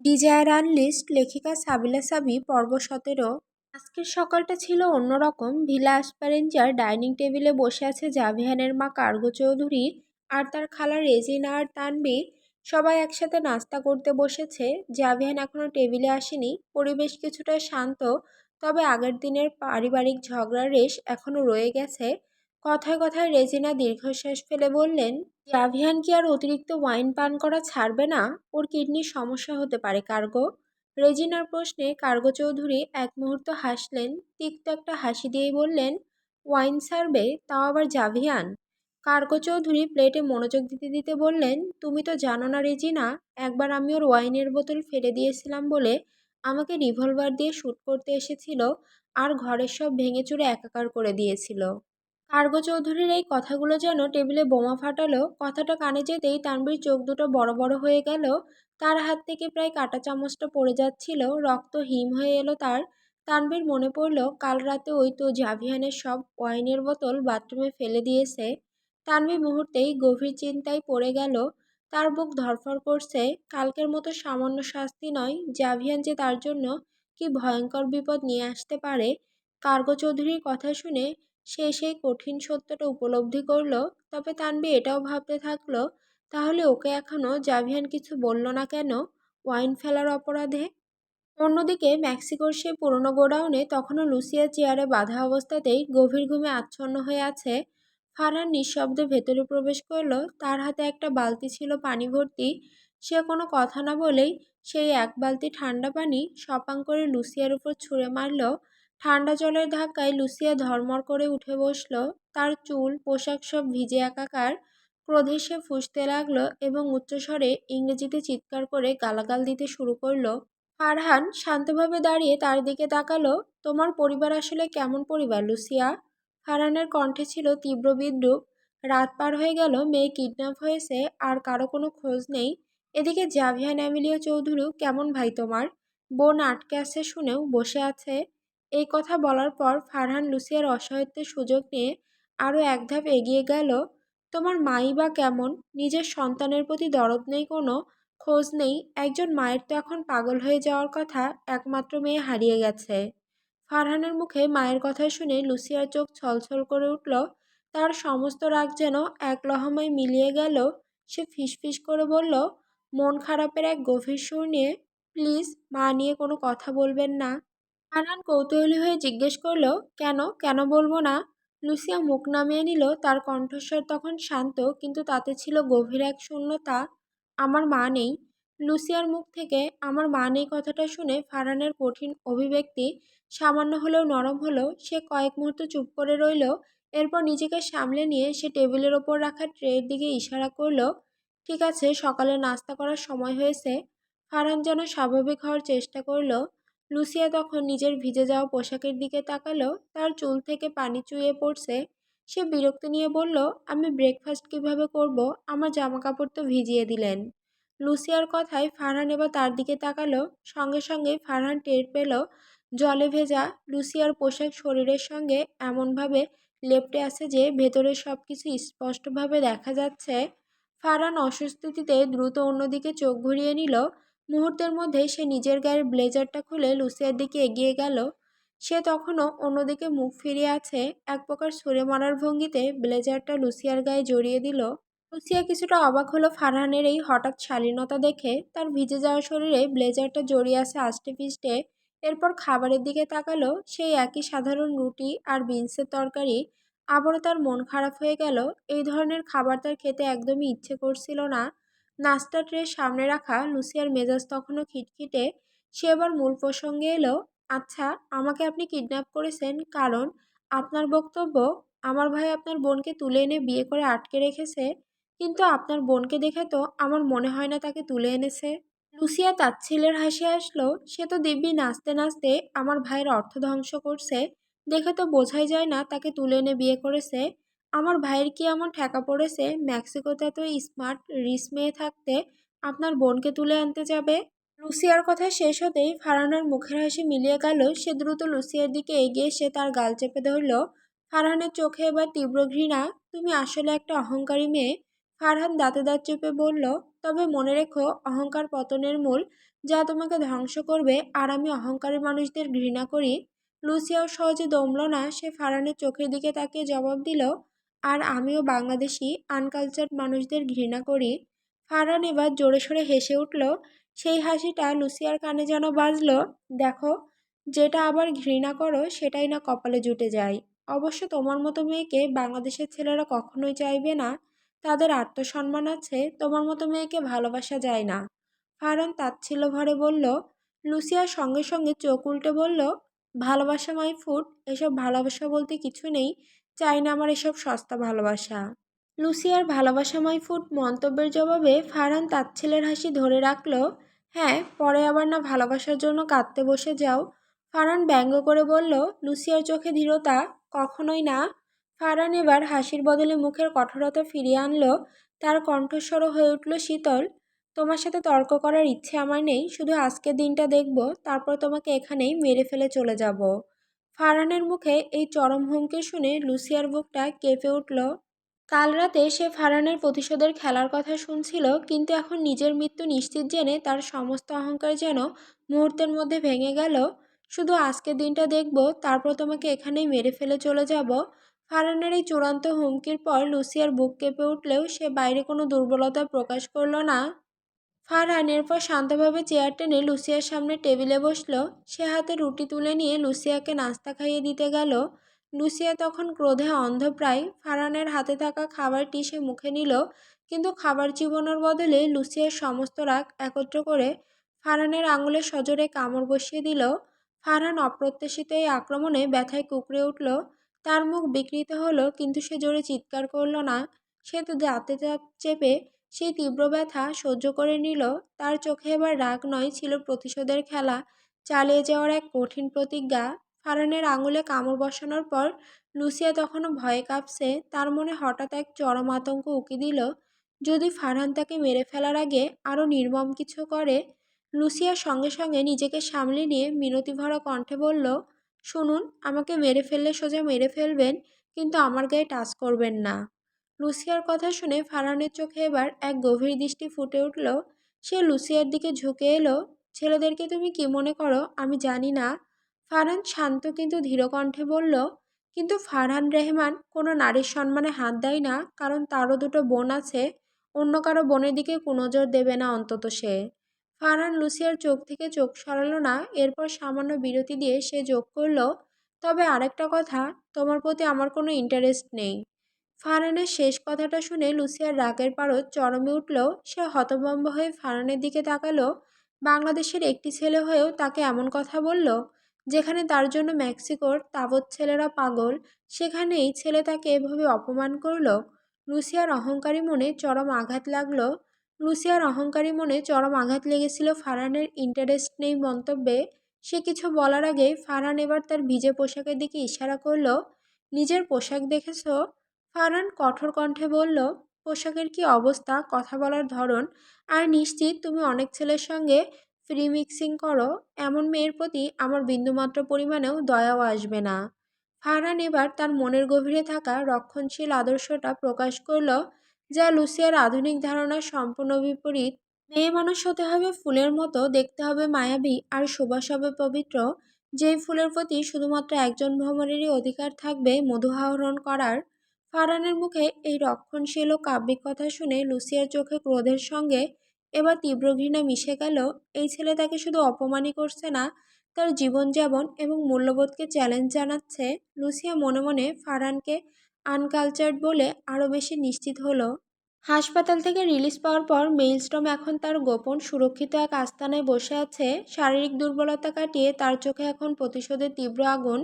Desire unlist লেখিকা সাবিলা সাবি পর্ব সতেরো। আজকের সকালটা ছিল অন্যরকম। ভিলা আসপারেঞ্জার ডাইনিং টেবিলে বসে আছে জাভিহানের মা কার্গো চৌধুরী আর তার খালা রেজিনা আর তানবীর সবাই একসাথে নাস্তা করতে বসেছে। জাভিহান এখনও টেবিলে আসেনি। পরিবেশ কিছুটা শান্ত, তবে আগের দিনের পারিবারিক ঝগড়ার রেশ এখনও রয়ে গেছে। কথায় কথায় রেজিনা দীর্ঘশ্বাস ফেলে বললেন জাভিয়ান কি আর অতিরিক্ত ওয়াইন পান করা ছাড়বে না? ওর কিডনির সমস্যা হতে পারে, কার্গো। রেজিনার প্রশ্নে কার্গো চৌধুরী এক মুহূর্ত হাসলেন, তিক্ত একটা হাসি দিয়েই বললেন, ওয়াইন সারবে তাও আবার জাভিয়ান? কার্গো চৌধুরী প্লেটে মনোযোগ দিতে দিতে বললেন, তুমি তো জানো না রেজিনা, একবার আমি ওর ওয়াইনের বোতল ফেলে দিয়েছিলাম বলে আমাকে রিভলভার দিয়ে শ্যুট করতে এসেছিল, আর ঘরের সব ভেঙে চুরে একাকার করে দিয়েছিল। কার্গো চৌধুরীর এই কথাগুলো যেন টেবিলে বোমা ফাটালো, কথাটা কানে যেতেই তানবীর চোখ দুটো বড় বড় হয়ে গেল। তার হাত থেকে প্রায় কাটা চামচটা পড়ে যাচ্ছিল, রক্ত হিম হয়ে এলো তার। তানবীর মনে পড়ল, কাল রাতে ওই তো জাভিয়ানের সব ওয়াইনের বোতল বাথরুমে ফেলে দিয়েছে। তানবীর মুহূর্তেই গভীর চিন্তায় পড়ে গেল, তার বুক ধরফর করছে, কালকের মতো সামান্য শাস্তি নয় জাভিয়ান যে তার জন্য কি ভয়ঙ্কর বিপদ নিয়ে আসতে পারে। কার্গো চৌধুরীর কথা শুনে সে সেই কঠিন সত্যটা উপলব্ধি করল, তবে তানবি এটাও ভাবতে থাকল, তাহলে ওকে এখনও জাভিয়ান কিছু বলল না কেন? ওয়াইন ফেলার অপরাধে? অন্যদিকে মেক্সিকোর সেই পুরনো গোডাউনে তখনও লুসিয়া চেয়ারে বাধা অবস্থাতেই গভীর ঘুমে আচ্ছন্ন হয়ে আছে। ফারহান নিঃশব্দে ভেতরে প্রবেশ করল, তার হাতে একটা বালতি ছিল পানি ভর্তি। সে কোনো কথা না বলেই সেই এক বালতি ঠান্ডা পানি সপাং করে লুসিয়ার উপর ছুঁড়ে মারল। ঠান্ডা জলের ধাক্কায় লুসিয়া ধর্মর করে উঠে বসল। তার চুল, পোশাক সব ভিজে একাকার। ক্রোধে সে ফুসতে লাগল এবং উচ্চস্বরে ইংরেজিতে চিৎকার করে গালাগাল দিতে শুরু করল। ফারহান শান্তভাবে দাঁড়িয়ে তার দিকে তাকালো, তোমার পরিবার আসলে কেমন পরিবার, লুসিয়া? ফারহানের কণ্ঠে ছিল তীব্র বিদ্রুপ। রাত পার হয়ে গেল, মেয়ে কিডন্যাপ হয়েছে, আর কারও কোনো খোঁজ নেই। এদিকে জাভিয়ান অ্যামিলিও চৌধুরীও, কেমন ভাই তোমার? বোন আটকে আছে শুনেও, বসে আছে। এই কথা বলার পর ফারহান লুসিয়ার অসহায়ত্বের সুযোগ নিয়ে আরও এক ধাপ এগিয়ে গেল। তোমার মাই বা কেমন? নিজের সন্তানের প্রতি দরদ নেই কোনো? খোঁজ নেই? একজন মায়ের তো এখন পাগল হয়ে যাওয়ার কথা, একমাত্র মেয়ে হারিয়ে গেছে। ফারহানের মুখে মায়ের কথা শুনে লুসিয়ার চোখ ছলছল করে উঠল। তার সমস্ত রাগ যেন এক লহমায় মিলিয়ে গেল। সে ফিসফিস করে বলল, মন খারাপের এক গভীর সুর নিয়ে, প্লিজ মা নিয়ে কোনো কথা বলবেন না। ফারহান কৌতূহলী হয়ে জিজ্ঞেস করল, কেন? কেন বলব না? লুসিয়া মুখ নামিয়ে নিল, তার কণ্ঠস্বর তখন শান্ত, কিন্তু তাতে ছিল গভীর এক শূন্যতা। আমার মা নেই। লুসিয়ার মুখ থেকে আমার মা নেই কথাটা শুনে ফারহানের কঠিন অভিব্যক্তি সামান্য হলেও নরম হলো। সে কয়েক মুহূর্ত চুপ করে রইল, এরপর নিজেকে সামলে নিয়ে সে টেবিলের ওপর রাখা ট্রের দিকে ইশারা করল, ঠিক আছে, সকালে নাস্তা করার সময় হয়েছে। ফারহান যেন স্বাভাবিক হওয়ার চেষ্টা করল লুসিয়া তখন নিজের ভিজে যাওয়া পোশাকের দিকে তাকালো, তার চুল থেকে পানি চুইয়ে পড়ছে। সে বিরক্তি নিয়ে বলল, আমি ব্রেকফাস্ট কীভাবে করব? আমার জামা কাপড় তো ভিজিয়ে দিলেন। লুসিয়ার কথায় ফারহান এবার তার দিকে তাকালো, সঙ্গে সঙ্গে ফারহান টের পেল, জলে ভেজা লুসিয়ার পোশাক শরীরের সঙ্গে এমনভাবে লেপটে আছে যে ভেতরের সব কিছু স্পষ্টভাবে দেখা যাচ্ছে। ফারহান অস্বস্তিতে দ্রুত অন্যদিকে চোখ ঘুরিয়ে নিল মুহূর্তের মধ্যে সে নিজের গায়ের ব্লেজারটা খুলে লুসিয়ার দিকে এগিয়ে গেল। সে তখনও অন্যদিকে মুখ ফিরিয়ে আছে, এক প্রকার সরে মারার ভঙ্গিতে ব্লেজারটা লুসিয়ার গায়ে জড়িয়ে দিল। লুসিয়া কিছুটা অবাক হলো ফারহানের এই হঠাৎ শালীনতা দেখে। তার ভিজে যাওয়া শরীরে ব্লেজারটা জড়িয়ে আছে আষ্টে পিষ্টে এরপর খাবারের দিকে তাকালো। সেই একই সাধারণ রুটি আর বিনসের তরকারি। আবারও তার মন খারাপ হয়ে গেল। এই ধরনের খাবার তার খেতে একদমই ইচ্ছে করছিল না। নাস্তা ট্রে সামনে রাখা লুসিয়ার মেজাজ তখনও খিটখিটে, সে এবার মূল প্রসঙ্গে এলো আচ্ছা আমাকে আপনি কিডন্যাপ করেছেন, কারণ আপনার বক্তব্য, আমার ভাই আপনার বোনকে তুলে এনে বিয়ে করে আটকে রেখেছে, কিন্তু আপনার বোনকে দেখে তো আমার মনে হয় না তাকে তুলে এনেছে। লুসিয়া তাচ্ছিলের হাসি আসলো সে তো দিব্যি নাচতে নাচতে আমার ভাইয়ের অর্থ ধ্বংস করছে, দেখে তো বোঝাই যায় না তাকে তুলে এনে বিয়ে করেছে। আমার ভাইয়ের কি এমন ঠেকা পড়েছে? মেক্সিকোতে এত স্মার্ট রিস মেয়ে থাকতে আপনার বোনকে তুলে আনতে যাবে? লুসিয়ার কথা শেষ হতেই ফারহানের মুখের হাসি মিলিয়ে গেল। সে দ্রুত লুসিয়ার দিকে এগিয়ে সে তার গাল চেপে ধরল, ফারহানের চোখে এবার তীব্র ঘৃণা। তুমি আসলে একটা অহংকারী মেয়ে? ফারহান দাঁতে দাঁত চেপে বলল, তবে মনে রেখো, অহংকার পতনের মূল যা তোমাকে ধ্বংস করবে, আর আমি অহংকারী মানুষদের ঘৃণা করি। লুসিয়াও সহজে দমল না। সে ফারানের চোখের দিকে তাকিয়ে জবাব দিল আর আমিও বাংলাদেশি আনকালচার্ড মানুষদের ঘৃণা করি। ফারান এবার জোরে সোরে হেসে উঠল, সেই হাসিটা লুসিয়ার কানে যেন বাজল, দেখো, যেটা আবার ঘৃণা করো সেটাই না কপালে জুটে যায়। অবশ্য তোমার মতো মেয়েকে বাংলাদেশের ছেলেরা কখনোই চাইবে না, তাদের আত্মসম্মান আছে, তোমার মতো মেয়েকে ভালোবাসা যায় না। ফারান তাচ্ছিল্য ভরে বলল লুসিয়ার সঙ্গে সঙ্গে চোখ উল্টে বলল, ভালোবাসা মাই ফুড এসব ভালোবাসা বলতে কিছু নেই চাই না আমার এসব সস্তা ভালোবাসা। লুসিয়ার ভালোবাসাময় ফুট মন্তব্যের জবাবে ফারহান তার ছেলের হাসি ধরে রাখল হ্যাঁ পরে আবার না ভালোবাসার জন্য কাঁদতে বসে যাও। ফারহান ব্যঙ্গ করে বলল, লুসিয়ার চোখে ধীরতা, কখনোই না। ফারহান এবার হাসির বদলে মুখের কঠোরতা ফিরিয়ে আনলো, তার কণ্ঠস্বর হয়ে উঠল শীতল, তোমার সাথে তর্ক করার ইচ্ছে আমার নেই, শুধু আজকের দিনটা দেখব, তারপর তোমাকে এখানেই মেরে ফেলে চলে যাব। ফারহানের মুখে এই চরম হুমকি শুনে লুসিয়ার বুকটা কেঁপে উঠল। কাল রাতে সে ফারহানের প্রতিশোধের খেলার কথা শুনছিল, কিন্তু এখন নিজের মৃত্যু নিশ্চিত জেনে তার সমস্ত অহংকার যেন মুহূর্তের মধ্যে ভেঙে গেল। শুধু আজকের দিনটা দেখব, তারপর তোমাকে এখানেই মেরে ফেলে চলে যাব। ফারানের এই চূড়ান্ত হুমকির পর লুসিয়ার বুক কেঁপে উঠলেও সে বাইরে কোনো দুর্বলতা প্রকাশ করল না। ফারহান এরপর শান্তভাবে চেয়ার টেনে লুসিয়ার সামনে টেবিলে বসল। সে হাতে রুটি তুলে নিয়ে লুসিয়াকে নাস্তা খাইয়ে দিতে গেল। লুসিয়া তখন ক্রোধে অন্ধপ্রায়। ফারহানের হাতে থাকা খাবারটি সে মুখে নিল, কিন্তু খাবার জীবনের বদলে লুসিয়ার সমস্ত রাগ একত্র করে ফারহানের আঙুলে সজোরে কামড় বসিয়ে দিল। ফারহান অপ্রত্যাশিত এই আক্রমণে ব্যথায় কুকড়ে উঠল। তার মুখ বিকৃত হলো, কিন্তু সে জোরে চিৎকার করল না। সে তো দাঁতে চেপে সেই তীব্র ব্যথা সহ্য করে নিল। তার চোখে এবার রাগ নয় ছিল প্রতিশোধের খেলা। চালিয়ে যাওয়ার এক কঠিন প্রতিজ্ঞা ফারানের আঙুলে কামড় বসানোর পর লুসিয়া তখনও ভয়ে কাঁপছে। তার মনে হঠাৎ এক চরম আতঙ্ক উকি দিল। যদি ফারহান তাকে মেরে ফেলার আগে আরও নির্মম কিছু করে লুসিয়ার সঙ্গে সঙ্গে নিজেকে সামলে নিয়ে মিনতি ভরা কণ্ঠে বলল, শুনুন, আমাকে মেরে ফেললে সোজা মেরে ফেলবেন, কিন্তু আমার গায়ে টাচ করবেন না। লুসিয়ার কথা শুনে ফারহানের চোখে এবার এক গভীর দৃষ্টি ফুটে উঠল। সে লুসিয়ার দিকে ঝুঁকে এলো, ছেলেদেরকে তুমি কি মনে করো? আমি জানি না। ফারহান শান্ত কিন্তু ধীরকণ্ঠে বলল, কিন্তু ফারহান রেহমান কোনো নারীর সম্মানে হাত দেয় না, কারণ তারও দুটো বোন আছে। অন্য কারও বোনের দিকে কুনজর দেবে না অন্তত সে। ফারহান লুসিয়ার চোখ থেকে চোখ সরালো না, এরপর সামান্য বিরতি দিয়ে সে যোগ করল, তবে আরেকটা কথা, তোমার প্রতি আমার কোনো ইন্টারেস্ট নেই। ফারহানের শেষ কথাটা শুনে লুসিয়ার রাগের পারদ চরমে উঠল সে হতভম্ব হয়ে ফারহানের দিকে তাকালো। বাংলাদেশের একটি ছেলে হয়েও তাকে এমন কথা বলল, যেখানে তার জন্য মেক্সিকোর তাবৎ ছেলেরা পাগল সেখানে এই ছেলে তাকে এভাবে অপমান করল? লুসিয়ার অহংকারী মনে চরম আঘাত লাগল। লুসিয়ার অহংকারী মনে চরম আঘাত লেগেছিল ফারহানের ইন্টারেস্ট নেই মন্তব্যে। সে কিছু বলার আগে ফারহান এবার তার ভিজে পোশাকের দিকে ইশারা করল, নিজের পোশাক দেখেছ? ফারহান কঠোর কণ্ঠে বলল, পোশাকের কি অবস্থা? কথা বলার ধরন? আর নিশ্চিত তুমি অনেক ছেলের সঙ্গে ফ্রি মিক্সিং করো। এমন মেয়ের প্রতি আমার বিন্দুমাত্র পরিমাণেও দয়াও আসবে না। ফারহান এবার তার মনের গভীরে থাকা রক্ষণশীল আদর্শটা প্রকাশ করল, যা লুসিয়ার আধুনিক ধারণার সম্পূর্ণ বিপরীত। মেয়ে মানুষ হতে হবে ফুলের মতো, দেখতে হবে মায়াবী আর সুবাস হবে পবিত্র। যেই ফুলের প্রতি শুধুমাত্র একজন ভ্রমণেরই অধিকার থাকবে মধু আহরণ করার ফারহানের মুখে এই রক্ষণশীল ও কাব্যিক কথা শুনে লুসিয়ার চোখে ক্রোধের সঙ্গে এবার তীব্র ঘৃণা মিশে গেল। এই ছেলে তাকে শুধু অপমানই করছে না, তার জীবনযাপন এবং মূল্যবোধকে চ্যালেঞ্জ জানাচ্ছে। লুসিয়া মনে মনে ফারহানকে আনকালচার্ড বলে আরও বেশি নিশ্চিত হলো। হাসপাতাল থেকে রিলিজ পাওয়ার পর মেইলস্টম এখন তার গোপন সুরক্ষিত এক আস্তানায় বসে আছে। শারীরিক দুর্বলতা কাটিয়ে তার চোখে এখন প্রতিশোধের তীব্র আগুন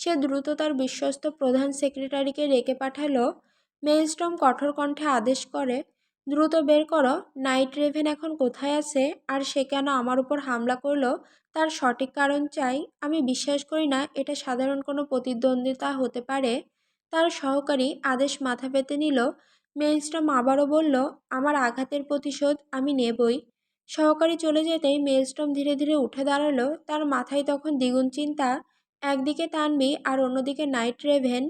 সে দ্রুত তার বিশ্বস্ত প্রধান সেক্রেটারিকে ডেকে পাঠালো। মেইলস্টম কঠোর কণ্ঠে আদেশ করে, দ্রুত বের করো, নাইট রেভেন এখন কোথায় আছে? আর সে কেন আমার উপর হামলা করল? তার সঠিক কারণ চাই। আমি বিশ্বাস করি না এটা সাধারণ কোনো প্রতিদ্বন্দ্বিতা হতে পারে। তার সহকারী আদেশ মাথা পেতে নিল। মেইলস্টম আবারও বলল, আমার আঘাতের প্রতিশোধ আমি নেবই। সহকারী চলে যেতেই মেইলস্টম ধীরে ধীরে উঠে দাঁড়াল। তার মাথায় তখন দ্বিগুণ চিন্তা একদিকে তানবি আর অন্যদিকে নাইট রেভেন,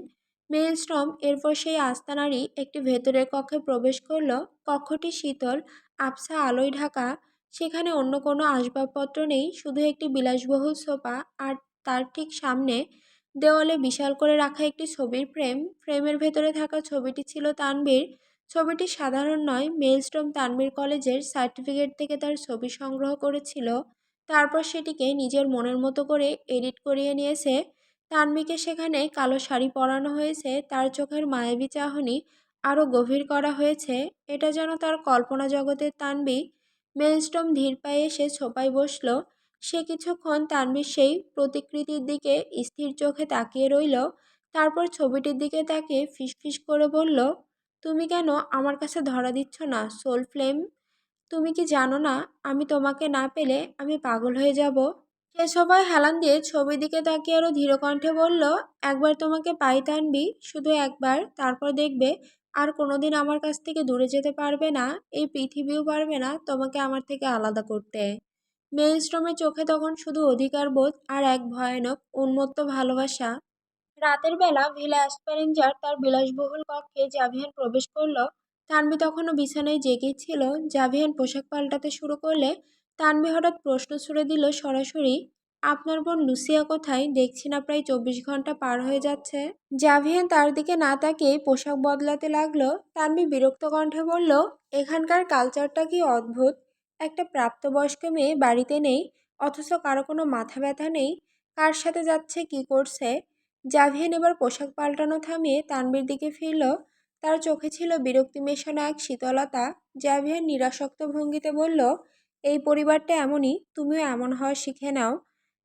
মেলস্ট্রম, এরপর সেই আস্তানারই একটি ভেতরের কক্ষে প্রবেশ করল। কক্ষটি শীতল আবসা আলোয় ঢাকা, সেখানে অন্য কোনো আসবাবপত্র নেই, শুধু একটি বিলাসবহুল সোফা আর তার ঠিক সামনে দেওয়ালে বিশাল করে রাখা একটি ছবির ফ্রেম। ফ্রেমের ভেতরে থাকা ছবিটি ছিল তানবীর ছবিটি সাধারণ নয়, মেলস্ট্রম তানবীর কলেজের সার্টিফিকেট থেকে তার ছবি সংগ্রহ করেছিল। তারপর সেটিকে নিজের মনের মতো করে এডিট করিয়ে নিয়েছে। তানবিকে সেখানে কালো শাড়ি পরানো হয়েছে। তার চোখের মায়াবী চাহনি আরও গভীর করা হয়েছে। এটা যেন তার কল্পনা জগতের তানবি মেলস্টম ধীর পায়ে এসে ছোপায় বসল। সে কিছুক্ষণ তানবির সেই প্রতিকৃতির দিকে স্থির চোখে তাকিয়ে রইল। তারপর ছবিটির দিকে তাকিয়ে ফিসফিস করে বলল, তুমি কেন আমার কাছে ধরা দিচ্ছ না, সোল ফ্লেম? তুমি কি জানো না, আমি তোমাকে না পেলে আমি পাগল হয়ে যাব? সে সবাই হেলান দিয়ে ছবির দিকে তাকিয়ে আরও ধীরকণ্ঠে বলল, একবার তোমাকে পাই টানবি শুধু একবার, তারপর দেখবে আর কোনোদিন আমার কাছ থেকে দূরে যেতে পারবে না, এই পৃথিবীও পারবে না তোমাকে আমার থেকে আলাদা করতে। মেলস্ট্রমের চোখে তখন শুধু অধিকার বোধ আর এক ভয়ানক, উন্মত্ত ভালোবাসা। রাতের বেলা ভিলা অ্যাসপারেঞ্জার তার বিলাসবহুল কক্ষে জাভিয়ান প্রবেশ করল। তানবি তখনও বিছানায় জেগেই ছিল। জাভিয়ান পোশাক পাল্টাতে শুরু করলে তানবি হঠাৎ প্রশ্ন ছুড়ে দিল সরাসরি, আপনার বোন লুসিয়া কোথায়? দেখছি না প্রায় চব্বিশ ঘণ্টা পার হয়ে যাচ্ছে। জাভিয়ান তার দিকে না তাকিয়ে পোশাক বদলাতে লাগল। তানবি বিরক্ত কণ্ঠে বলল, এখানকার কালচারটা কি অদ্ভুত? একটা প্রাপ্তবয়স্ক মেয়ে বাড়িতে নেই, অথচ কারও কোনো মাথা ব্যথা নেই। কার সাথে যাচ্ছে, কি করছে? জাভিয়ান এবার পোশাক পাল্টানো থামিয়ে তানবির দিকে ফিরল। তার চোখে ছিল বিরক্তি মেশানো এক শীতলতা জাভিয়ান নিরাসক্ত ভঙ্গিতে বলল, এই পরিবারটা এমনই, তুমিও এমন হওয়া শিখে নাও।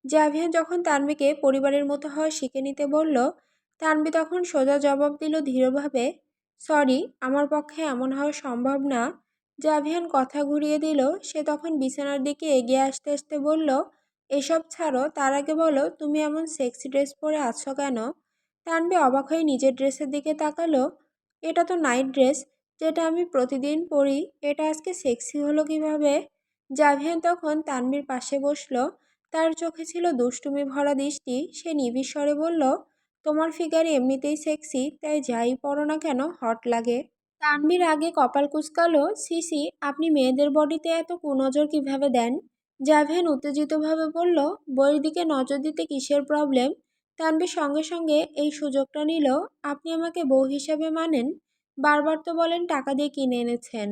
জাভিয়ান যখন তানবিকে পরিবারের মতো হওয়া শিখে নিতে বলল তানবি তখন সোজা জবাব দিল ধীরভাবে, সরি, আমার পক্ষে এমন হওয়া সম্ভব না। জাভিয়ান কথা ঘুরিয়ে দিল, সে তখন বিছানার দিকে এগিয়ে আসতে আসতে বলল, এসব ছাড়ো, তার আগে বলো, তুমি এমন সেক্সি ড্রেস পরে আছো কেন? তানবি অবাক হয়ে নিজের ড্রেসের দিকে তাকালো এটা তো নাইট ড্রেস যেটা আমি প্রতিদিন পরি। এটা আজকে সেক্সি হলো কীভাবে? জাভিয়ান তখন তানবির পাশে বসল। তার চোখে ছিল দুষ্টুমি ভরা দৃষ্টি। সে নিবিস্বরে বলল, তোমার ফিগার এমনিতেই সেক্সি, তাই যাই পরো না কেন, হট লাগে। তানবির আগে কপাল কুচকালো, সিসি, আপনি মেয়েদের বডিতে এত কুনজর কীভাবে দেন? জাভিয়ান উত্তেজিতভাবে বলল, বইয়ের দিকে নজর দিতে কিসের প্রবলেম? তানবীর সঙ্গে সঙ্গে এই সুযোগটা নিল। আপনি আমাকে বউ হিসাবে মানেন? বারবার তো বলেন টাকা দিয়ে কিনে এনেছেন।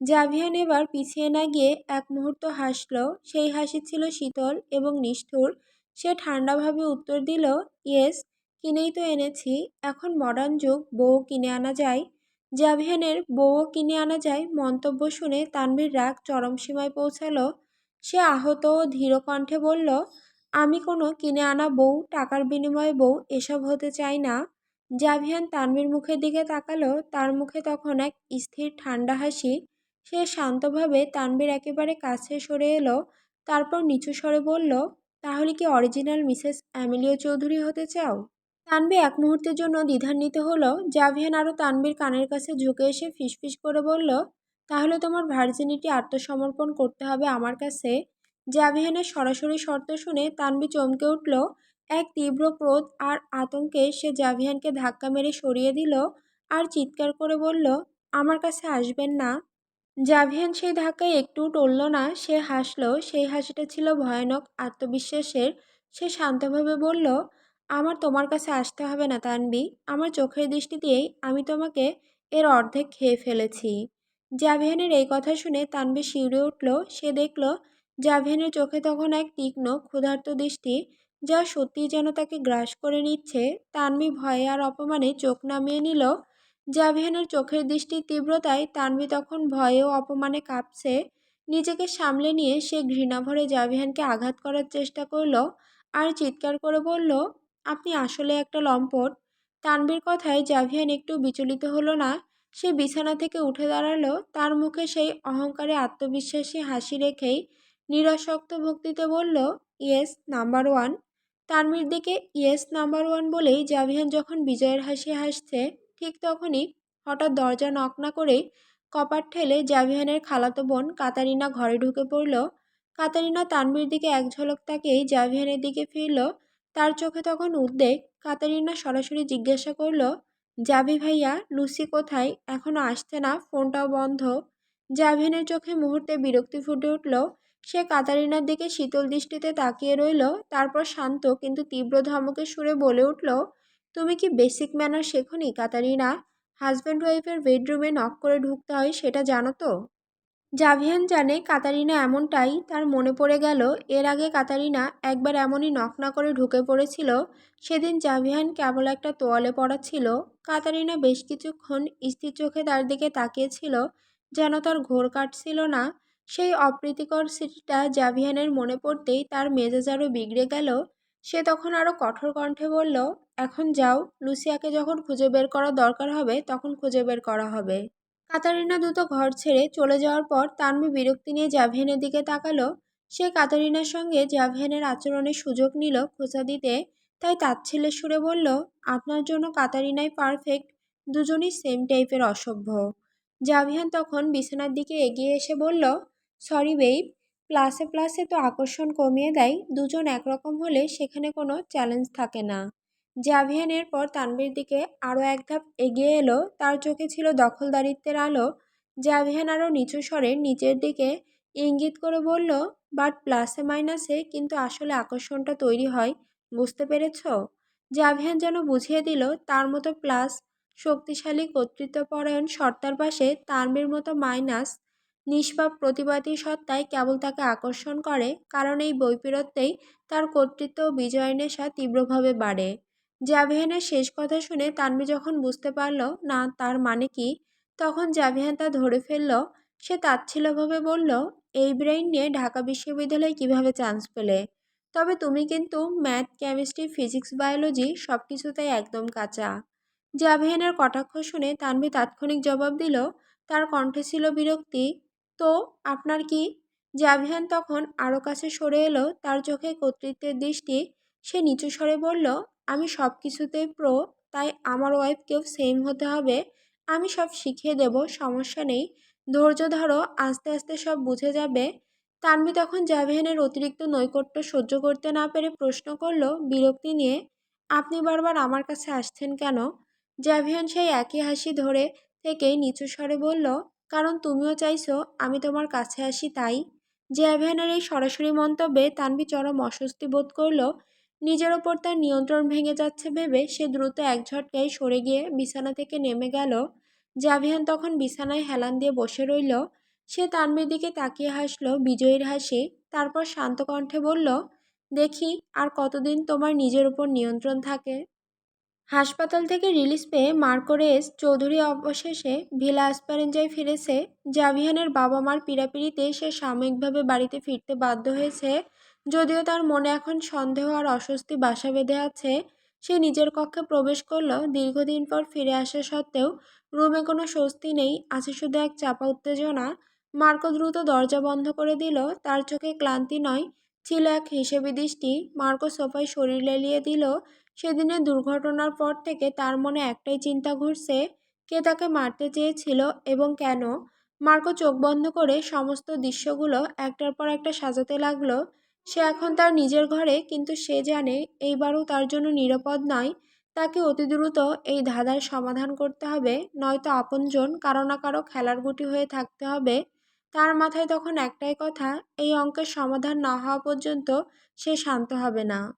জাভিয়ান এবার পিছিয়ে না গিয়ে এক মুহূর্ত হাসল। সেই হাসি ছিল শীতল এবং নিষ্ঠুর। সে ঠান্ডাভাবে উত্তর দিল, ইয়েস, কিনেই তো এনেছি। এখন মডার্ন যুগ বউ কিনে আনা যায়। জাভিয়ানের বউও কিনে আনা যায় মন্তব্য শুনে তানভীর রাগ চরম সীমায় পৌঁছালো। সে আহত ও ধীর কণ্ঠে বলল আমি কোনো কিনে আনা বউ, টাকার বিনিময়ে বউ এসব হতে চাই না। জাভিয়ান তানভীর মুখের দিকে তাকালো। তার মুখে তখন এক স্থির ঠান্ডা হাসি। সে শান্তভাবে তানভীর একেবারে কাছে সরে এলো। তারপর নিচু স্বরে বলল, তাহলে কি অরিজিনাল মিসেস অ্যামিলিও চৌধুরী হতে চাও? তানবি এক মুহূর্তের জন্য দ্বিধান্বিত হলো। জাভিয়ান আরও তানবির কানের কাছে ঝুঁকে এসে ফিসফিস করে বলল, তাহলে তোমার ভার্জিনিটি আত্মসমর্পণ করতে হবে আমার কাছে। জাভিয়ানের সরাসরি শর্ত শুনে তানবি চমকে উঠল। এক তীব্র ক্রোধ আর আতঙ্কে সে জাভিয়ানকে ধাক্কা মেরে সরিয়ে দিল আর চিৎকার করে বলল, আমার কাছে আসবেন না। জাভিয়ান সেই ধাক্কায় একটু টলল না, সে হাসল। সেই হাসিটা ছিল ভয়ানক আত্মবিশ্বাসের। সে শান্তভাবে বলল, আমার তোমার কাছে আসতে হবে না তানবি আমার চোখের দৃষ্টি দিয়েই আমি তোমাকে এর অর্ধেক খেয়ে ফেলেছি। জাভিয়ানের এই কথা শুনে তানবি শিউরে উঠল। সে দেখল জাভিয়ানের চোখে তখন এক তীক্ষ্ণ, ক্ষুধার্ত দৃষ্টি, যা সত্যিই যেন তাকে গ্রাস করে নিচ্ছে তানবি ভয়ে আর অপমানে চোখ নামিয়ে নিল। জাভিয়ানের চোখের দৃষ্টির তীব্রতায় তানবি তখন ভয়ে ও অপমানে কাঁপছে। নিজেকে সামলে নিয়ে সে ঘৃণাভরে জাভিয়ানকে আঘাত করার চেষ্টা করল আর চিৎকার করে বলল, আপনি আসলে একটা লম্পট? তানবির কথায় জাভিয়ান একটু বিচলিত হলো না। সে বিছানা থেকে উঠে দাঁড়াল। তার মুখে সেই অহংকারে আত্মবিশ্বাসী হাসি রেখেই নিরাসক্ত ভক্তিতে বলল, ইয়েস, নাম্বার ওয়ান। তানবির দিকে ইয়েস, নাম্বার ওয়ান বলেই জাভিয়ান যখন বিজয়ের হাসি হাসছে, ঠিক তখনই হঠাৎ দরজা নক না করে কপাট ঠেলে জাভিয়ানের খালাতো বোন কাতারিনা ঘরে ঢুকে পড়ল। কাতারিনা তানবির দিকে এক ঝলক তাকেই জাভিয়ানের দিকে ফিরল। তার চোখে তখন উদ্বেগ। কাতারিনা সরাসরি জিজ্ঞাসা করল যাবি ভাইয়া, লুসি কোথায়? এখনও আসছে না, ফোনটাও বন্ধ। জাভিয়ানের চোখে মুহূর্তে বিরক্তি ফুটে উঠল। সে কাতারিনার দিকে শীতল দৃষ্টিতে তাকিয়ে রইল, তারপর শান্ত কিন্তু তীব্র ধমকের সুরে বলে উঠল, তুমি কি বেসিক ম্যানার শেখনি, কাতারিনা? হাজব্যান্ড ওয়াইফের বেডরুমে নক করে ঢুকতে হয় সেটা জানো তো? জাভিয়ান জানে কাতারিনা এমনটাই, তার মনে পড়ে গেল, এর আগে কাতারিনা একবার এমনই নক না করে ঢুকে পড়েছিল, সেদিন জাভিয়ান কেবল একটা তোয়ালে পড়া ছিল, কাতারিনা বেশ কিছুক্ষণ স্থির চোখে তার দিকে তাকিয়েছিল, যেন তার ঘোর কাটছিল না সেই অপ্রীতিকর স্মৃতিটা জাভিয়ানের মনে পড়তেই তার মেজাজ আরও বিগড়ে গেল। সে তখন আরও কঠোর কণ্ঠে বলল, এখন যাও, লুসিয়াকে যখন খুঁজে বের করা দরকার হবে, তখন খুঁজে বের করা হবে। কাতারিনা দ্রুত ঘর ছেড়ে চলে যাওয়ার পর তানভি বিরক্তি নিয়ে জাভিয়ানের দিকে তাকালো। সে কাতারিনার সঙ্গে জাভিয়ানের আচরণের সুযোগ নিল খোঁচা দিতে। তাই তার তাচ্ছিল্যের সুরে বলল, আপনার জন্য কাতারিনাই পারফেক্ট দুজনই সেম টাইপের অসভ্য। জাভিয়ান তখন বিছানার দিকে এগিয়ে এসে বলল সরি বেইব প্লাসে প্লাসে তো আকর্ষণ কমিয়ে দেয়। দুজন একরকম হলে সেখানে কোনো চ্যালেঞ্জ থাকে না। জাভিয়ান এরপর তানভীর দিকে আরও এক ধাপ এগিয়ে এলো। তার চোখে ছিল দখলদারিত্বের আলো। জাভিয়ান আরও নিচু স্বরে নিচের দিকে ইঙ্গিত করে বলল বাট প্লাসে মাইনাসে কিন্তু আসলে আকর্ষণটা তৈরি হয়। বুঝতে পেরেছ? জাভিয়ান যেন বুঝিয়ে দিল, তার মতো প্লাস শক্তিশালী কর্তৃত্বপরায়ণ সর্তার পাশে তানবীর মতো মাইনাস নিষ্পাপ প্রতিবাদী সত্তায় কেবল তাকে আকর্ষণ করে, কারণ এই বৈপরত্যেই তার কর্তৃত্ব ও বিজয় নেশা তীব্রভাবে বাড়ে। জাভিহানের শেষ কথা শুনে তানবি যখন বুঝতে পারল, না, তার মানে কি? তখন জাভিহান তা ধরে ফেলল। সে তাচ্ছিল্যভাবে বলল, এই ব্রেইন নিয়ে ঢাকা বিশ্ববিদ্যালয়ে কীভাবে চান্স পেলে? তবে তুমি কিন্তু ম্যাথ, কেমিস্ট্রি, ফিজিক্স, বায়োলজি সব কিছুতেই একদম কাঁচা। জাভিহানের কটাক্ষ শুনে তানভি তাৎক্ষণিক জবাব দিল, তার কণ্ঠে ছিল বিরক্তি তো আপনার কি? জাভিহান তখন আরও কাছে সরে এলো, তার চোখে কর্তৃত্বের দৃষ্টি। সে নিচু স্বরে বলল, আমি সব কিছুতেই প্রো তাই আমার ওয়াইফকেও সেম হতে হবে। আমি সব শিখিয়ে দেব, সমস্যা নেই। ধৈর্য ধরো, আস্তে আস্তে সব বুঝে যাবে। তানবি তখন জাভেহানের অতিরিক্ত নৈকট্য সহ্য করতে না পেরে প্রশ্ন করল, বিরক্তি নিয়ে? আপনি বারবার আমার কাছে আসছেন কেন? জাভিয়ান সেই একই হাসি ধরে থেকে নিচু স্বরে বলল কারণ তুমিও চাইছো আমি তোমার কাছে আসি তাই। জ্যাভিয়ানের এই সরাসরি মন্তব্যে তানভি চরম অস্বস্তি বোধ করল। নিজের ওপর তার নিয়ন্ত্রণ ভেঙে যাচ্ছে ভেবে সে দ্রুত এক ঝটকায় সরে গিয়ে বিছানা থেকে নেমে গেল। জাভিয়ান তখন বিছানায় হেলান দিয়ে বসে রইল। সে তানবির দিকে তাকিয়ে হাসলো বিজয়ীর হাসি, তারপর শান্ত কণ্ঠে বলল, দেখি আর কতদিন তোমার নিজের উপর নিয়ন্ত্রণ থাকে? হাসপাতাল থেকে রিলিজ পেয়ে মার্কোরেস চৌধুরী অবশেষে ভিলা আসপারেঞ্জায় ফিরেছে জাভিয়ানের বাবা মার পীড়াপিড়িতে সে সাময়িকভাবে বাড়িতে ফিরতে বাধ্য হয়েছে। যদিও তার মনে এখন সন্দেহ আর অস্বস্তি বাসা বেঁধে আছে, সে নিজের কক্ষে প্রবেশ করল দীর্ঘদিন পর ফিরে আসা সত্ত্বেও রুমে কোনো স্বস্তি নেই, আছে শুধু এক চাপা উত্তেজনা। মার্কো দ্রুত দরজা বন্ধ করে দিল, তার চোখে ক্লান্তি নয়, ছিল এক হিসেবে দৃষ্টি। মার্কো সোফায় শরীর লেলিয়ে দিল সেদিনের দুর্ঘটনার পর থেকে তার মনে একটাই চিন্তা ঘুরছে, কে তাকে মারতে চেয়েছিল এবং কেন? মার্কো চোখ বন্ধ করে সমস্ত দৃশ্যগুলো একটার পর একটা সাজাতে লাগল। সে এখন তার নিজের ঘরে, কিন্তু সে জানে এইবারও তার জন্য নিরাপদ নয়। তাকে অতি দ্রুত এই ধাঁধার সমাধান করতে হবে, নয়তো আপনজন কারও না কারও খেলার গুটি হয়ে থাকতে হবে। তার মাথায় তখন একটাই কথা, এই অঙ্কের সমাধান না হওয়া পর্যন্ত সে শান্ত হবে না।